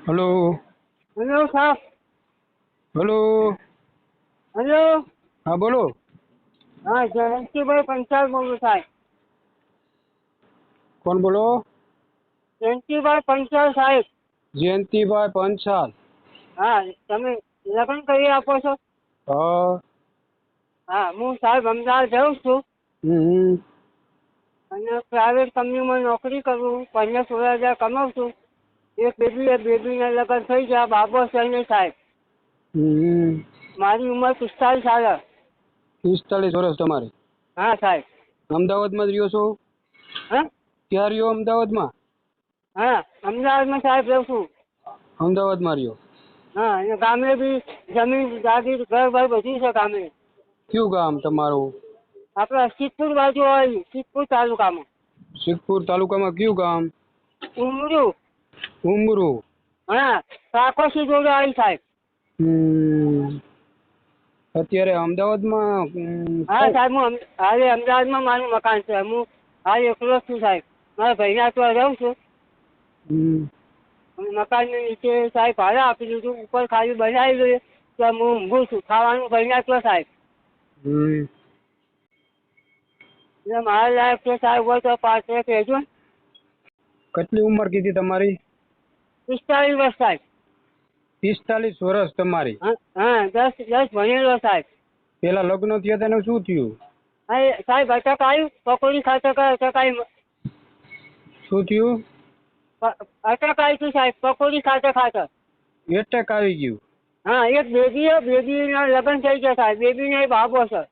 Hello. Hello સાહેબ. Hello. Hello. હા બોલો. હા જયંતિભાઈ પંચાલ બોલું સાહેબ. કોણ બોલો? જયંતિભાઈ પંચાલ સાહેબ. જયંતિભાઈ પંચાલ. હા તમે લગ્ન કરી આપો છો? હા. હા હું સાહેબ અમદાવાદ જાઉં છું. હમ અને પ્રાઇવેટ કંપનીમાં નોકરી કરું પંદર સોળ હજાર કમાઉં છું. એક બેબી બેબીના લગ્ન થઈ ગયા બાબો છે સાહેબ. મારી ઉંમર પિસ્તાલીસ સાલ પિસ્તાલીસ વર્ષ તમારી. હા સાહેબ. અમદાવાદમાં જ રહ્યો છો? હા? ક્યાં રહ્યો અમદાવાદમાં? હા અમદાવાદમાં સાહેબ રહું છું. અમદાવાદમાં રહ્યો. હા અને ગામે બી જમીન દાદી ઘર ઘર બધી છે ગામે. કયું ગામ તમારું? આપણા સિદ્ધપુર બાજુ હોય સિદ્ધપુર તાલુકામાં. સિદ્ધપુર તાલુકામાં કયું ગામ? ઉમરું. ઉમરું. હા કાકોસી જોડે આવી સાહેબ. અત્યારે અમદાવાદમાં હા સાહેબ હું અમ- અમદાવાદમાં મારું મકાન છે. હું હા એકલો છું સાહેબ. મારા ભાઈના ત્યાં રહું છું. મકાન નીચે સાહેબ ભાડે આપી દીધું. ઉપર ખાલી બનાવી દઈએ તો હું ઊંઘું છું. ખાવાનું ભાઈના ત્યાં સાહેબ. હમ. એટલે મારા લાયક તો સાહેબ. હોય તો પાછળ કહેજો. કેટલી ઉંમર કીધી તમારી? પિસ્તાલીસ વર્ષ સાહેબ. પિસ્તાલીસ વર્ષ તમારી. હા દસ દસ ભણેલો સાહેબ. પેલા લગ્ન થયા તેને શું થયું? હા સાહેબ અટક આવ્યું પકોડી ખાતે અટક આવી શું થયું? અટક આવી છું સાહેબ પકોડી ખાતે ખાતા એટક આવી ગયું. હા એક બેબી બેબીના લગ્ન થઈ ગયા સાહેબ. બેબીને બાબો છે.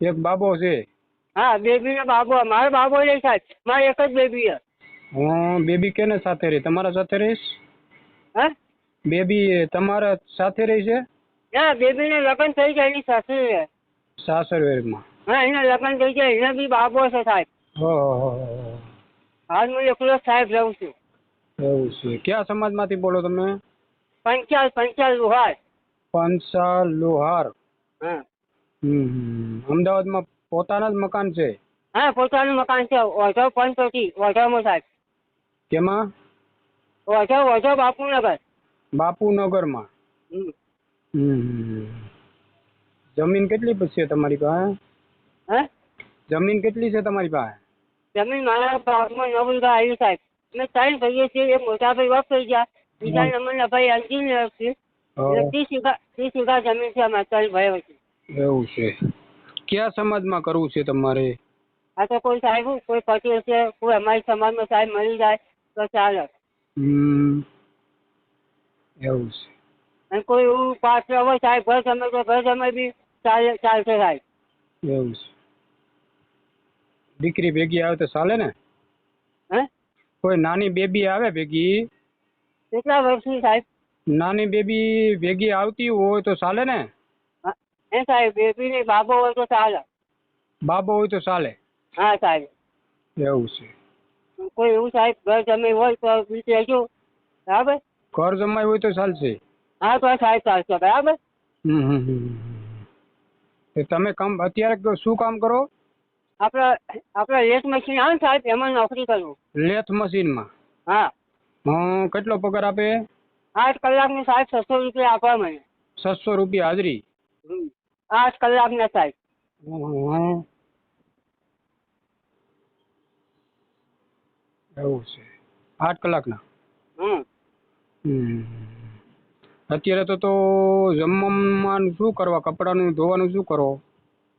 એક બાબો છે? હા બેબીને બાબો. મારો બાબો નહીં સાહેબ. મારે એક જ બેબી છે. હા બેબી કેને સાથે રહી? તમારા સાથે રહીશ? હા? બેબી તમારા સાથે રહી છે? ના બેબીને લગ્ન થઈ ગયા એની સાસરી સાસરવેરમાં. હા એના લગ્ન થઈ ગયા એના બી બાબો છે સાહેબ. ઓહો હાલ હું એકલો સાહેબ રહું છું. એવું છે. કયા સમાજમાંથી બોલો તમે? પંચાલ પંચાલ લુહાર. પંચાલ લોહાર. હા. હમ હમ. અમદાવાદમાં પોતાના જ મકાન છે? હા પોતાનું મકાન છે. ઓઢો પંચોટી ઓઢોમાં સાહેબ. કેમાં? બાપુનગર બાપુનગરમાં? બાપુ નગરમાં જમીન કેટલી છે તમારી પાસે? હે? જમીન કેટલી છે તમારી પાસે? જમીન મારા ભાગમાં નવ વીઘા આવ્યું સાહેબ અમે ત્રણ ભાઈએ છીએ એક મોટા ભાઈ થઈ ગયા. બીજા નંબરના ભાઈ એન્જિનિયર છે. એટલે ત્રીસ વીઘા ત્રીસ વીઘા જમીન છે અમારા ત્રણ ભાઈ વચ્ચે એવું છે. કયા સમાજમાં કરવું છે તમારે? આ તો કોઈ સાહેબ કોઈ પટેલ છે કોઈ અમારી સમાજમાં સાહેબ મળી જાય તો ચાલે. હમ. એવું છે. અને કોઈ એવું પાત્ર હોય સાહેબ ઘર સમય તો ઘર સમય બી ચાલે ચાલશે સાહેબ. એવું છે. દીકરી ભેગી આવે તો ચાલે ને? હે? કોઈ નાની બેબી આવે ભેગી? કેટલા વર્ષની સાહેબ? નાની બેબી ભેગી આવતી હોય તો ચાલે ને? હા, હે સાહેબ બેબી ને બાબો હોય તો ચાલે. બાબો હોય તો ચાલે. હા સાહેબ. એવું છે. કોઈ એવું સાહેબ ઘર જમાઈ હોય તો બી કહેજો બરાબર? ઘર જમાઈ હોય તો ચાલશે. હા તો સાહેબ ચાલશે બરાબર? હમ હમ હમ હમ. તો તમે કામ અત્યારે શું કામ કરો? આપણે આપણે લેથ મશીન આવે ને સાહેબ એમાં નોકરી કરું. લેથ મશીનમાં? હા. હં કેટલો પગાર આપે? આઠ કલાકની સાહેબ છસો રૂપિયા આપવા મને છસો રૂપિયા હાજરી? આઠ આઠ કલાકના સાહેબ. એવું છે આઠ કલાકના હમ હમ. અત્યારે તો તો જમવામાં શું કરવા કપડાનું ધોવાનું શું કરો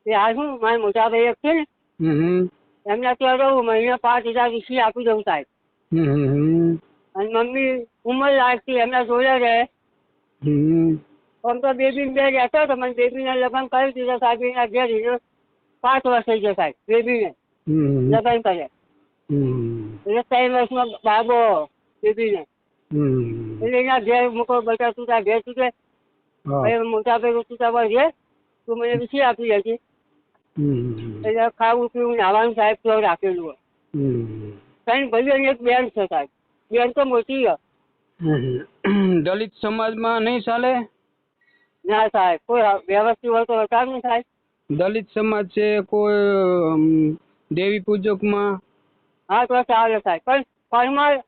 એ આ શું મારે મોટા ભાઈ એક છે ને હમ એમને અત્યારે ત્યાં રહું મહિને પાંચ હજાર વીસી આપી દઉં સાહેબ હમ. અને મમ્મી ઉંમર લાગતી એમના જોડે રહે હમ. આમ તો બેબી બે રહેતો હતો મને બેબીના લગ્ન કરી દીધા સાહેબ એના ઘેર પાંચ વર્ષ થઈ ગયા સાહેબ બેબીને હમ. લગ્ન કર્યા. એટલે ત્રણ વર્ષમાં બાબો બેબીને એટલે એના ઘેર મૂકો બધા તું ઘેર. ભાઈ મોટા ભાઈ તું તાર છે તું મને વિશે આપી દેજે એટલે ખાવું પીવું નાવાનું સાહેબ તો રાખેલું હોય. ભાઈ ભાઈઓ એક બેન છે સાહેબ. બેન તો મોટી. દલિત સમાજમાં નહીં ચાલે? ના સાહેબ કોઈ વ્યવસ્થિત હોય તો વટાવ નહીં સાહેબ. દલિત સમાજ છે કોઈ દેવી પૂજકમાં? હા તો ચાલે સાહેબ. પણ પરમાર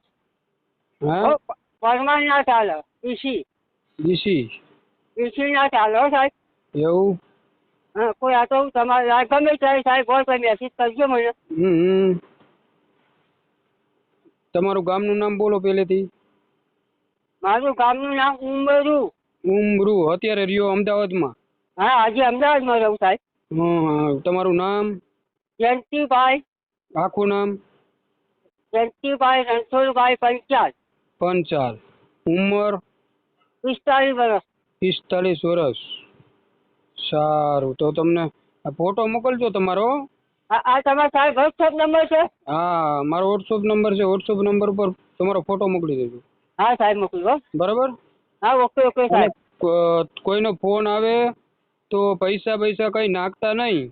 પરમાર ના ચાલે. ઈસી ઈસી ઈસી ના ચાલે સાહેબ. એવું? હા કોઈ આ તો તમારે ગમે ત્યારે સાહેબ હોય તો મેસેજ કરજો મને. હમ. તમારું ગામનું નામ બોલો પહેલેથી. મારું ગામનું નામ ઉમરુ. ઉમરુ. અત્યારે રહ્યો અમદાવાદમાં? હા આજે અમદાવાદમાં રહું સાહેબ. તમારું નામ? જયંતિભાઈ. આખું નામ? જયંતિભાઈ રણછોડભાઈ પંચાલ. પંચાલ. ઉંમર? પિસ્તાલીસ વર્ષ. પિસ્તાલીસ વર્ષ. સારું. તો તમને ફોટો મોકલજો તમારો. આ તમારો સાહેબ વોટ્સઅપ નંબર છે? હા મારો વોટ્સઅપ નંબર છે. વોટ્સઅપ નંબર પર તમારો ફોટો મોકલી દેજો. હા સાહેબ મોકલો બરાબર? હા ઓકે ઓકે સાહેબ. કોઈનો ફોન આવે તો પૈસા પૈસા કઈ નાખતા નહીં?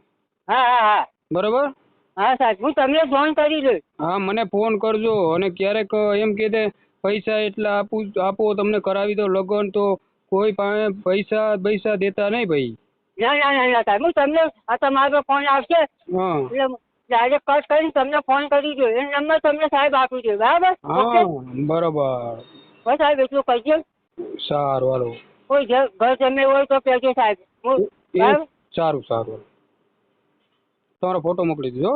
હા હા હા. બરાબર? હા સાહેબ હું તમને ફોન કરી દઈશ હા મને ફોન કરજો. અને ક્યારેક એમ કે દે પૈસા એટલા આપું આપો તમને કરાવી દો લગન તો કોઈ પાસે પૈસા પૈસા દેતા નહીં ભાઈ. ના ના ના ના સાહેબ હું તમને આ તમારો ફોન આવશે. હા. એટલે ડાયરેક્ટ કટ કરીને તમને ફોન કરી દો એ નંબર તમને સાહેબ આપી દો બરાબર? હા બરાબર. બસ સાહેબ એટલું કરજો સારું હાલો. કોઈ ઘર જમે હોય તો કહેજો સાહેબ. હું સારું સારું તમારો ફોટો મોકલી દીધો.